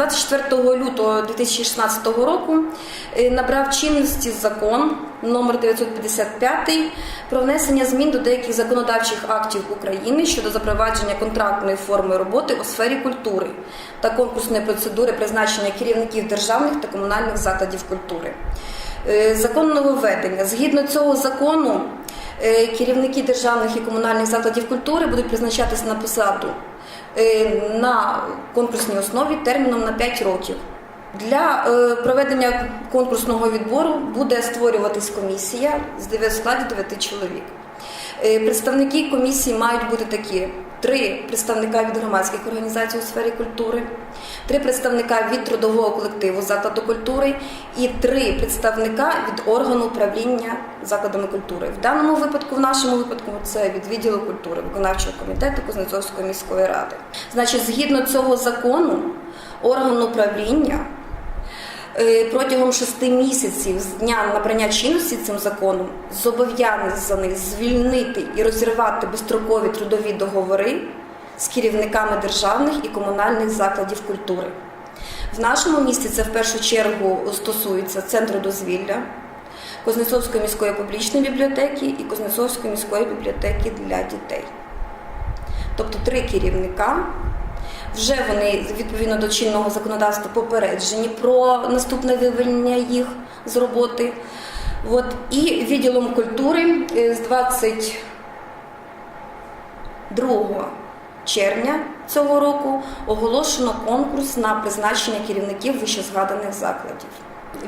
24 лютого 2016 року е, набрав чинності закон номер 955 про внесення змін до деяких законодавчих актів України щодо запровадження контрактної форми роботи у сфері культури та конкурсної процедури призначення керівників державних та комунальних закладів культури. Е, Закон нововведення. Згідно цього закону, е, керівники державних і комунальних закладів культури будуть призначатися на посаду е, на конкурсній основі терміном на 5 років. Для проведення конкурсного відбору буде створюватись комісія з 9 складів 9 чоловік. Представники комісії мають бути такі: три представника від громадських організацій у сфері культури, три представника від трудового колективу закладу культури і три представника від органу управління закладами культури. В даному випадку, в нашому випадку, це від відділу культури, виконавчого комітету Кузнецовської міської ради. Значить, згідно цього закону, орган управління протягом шести місяців з дня набрання чинності цим законом зобов'язаний звільнити і розірвати безстрокові трудові договори з керівниками державних і комунальних закладів культури. В нашому місті це в першу чергу стосується центру дозвілля, Кузнецовської міської публічної бібліотеки і Кузнецовської міської бібліотеки для дітей. Тобто три керівника. Вже вони відповідно до чинного законодавства попереджені про наступне вивільнення їх з роботи. От. І відділом культури е, з 22 червня цього року оголошено конкурс на призначення керівників вищезгаданих закладів.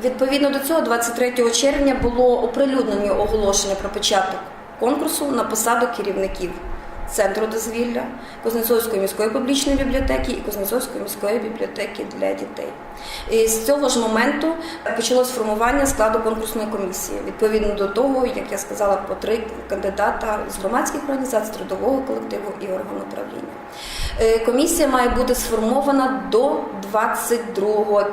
Відповідно до цього, 23 червня було оприлюднені оголошення про початок конкурсу на посаду керівників центру дозвілля, Кузнецовської міської публічної бібліотеки і Кузнецовської міської бібліотеки для дітей. І з цього ж моменту почалось формування складу конкурсної комісії. Відповідно до того, як я сказала, по три кандидата з громадських організацій, трудового колективу і органу управління. Е, Комісія має бути сформована до 22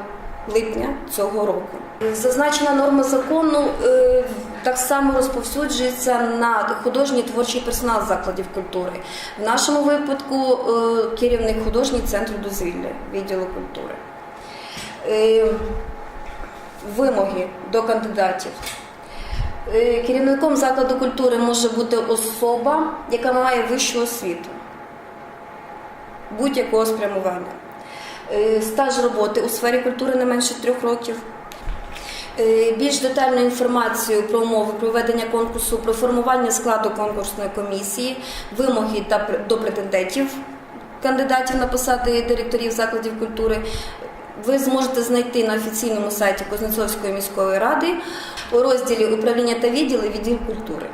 липня цього року. Зазначена норма закону е, так само розповсюджується на художній творчий персонал закладів культури. В нашому випадку е, керівник художній центру дозвілля відділу культури. Е, Вимоги до кандидатів. Е, Керівником закладу культури може бути особа, яка має вищу освіту будь-якого спрямування. Стаж роботи у сфері культури не менше трьох років. Е, Більш детальну інформацію про умови проведення конкурсу, про формування складу конкурсної комісії, вимоги та до претендентів кандидатів на посади директорів закладів культури. Ви зможете знайти на офіційному сайті Кузнецовської міської ради у розділі управління та відділи відділ культури.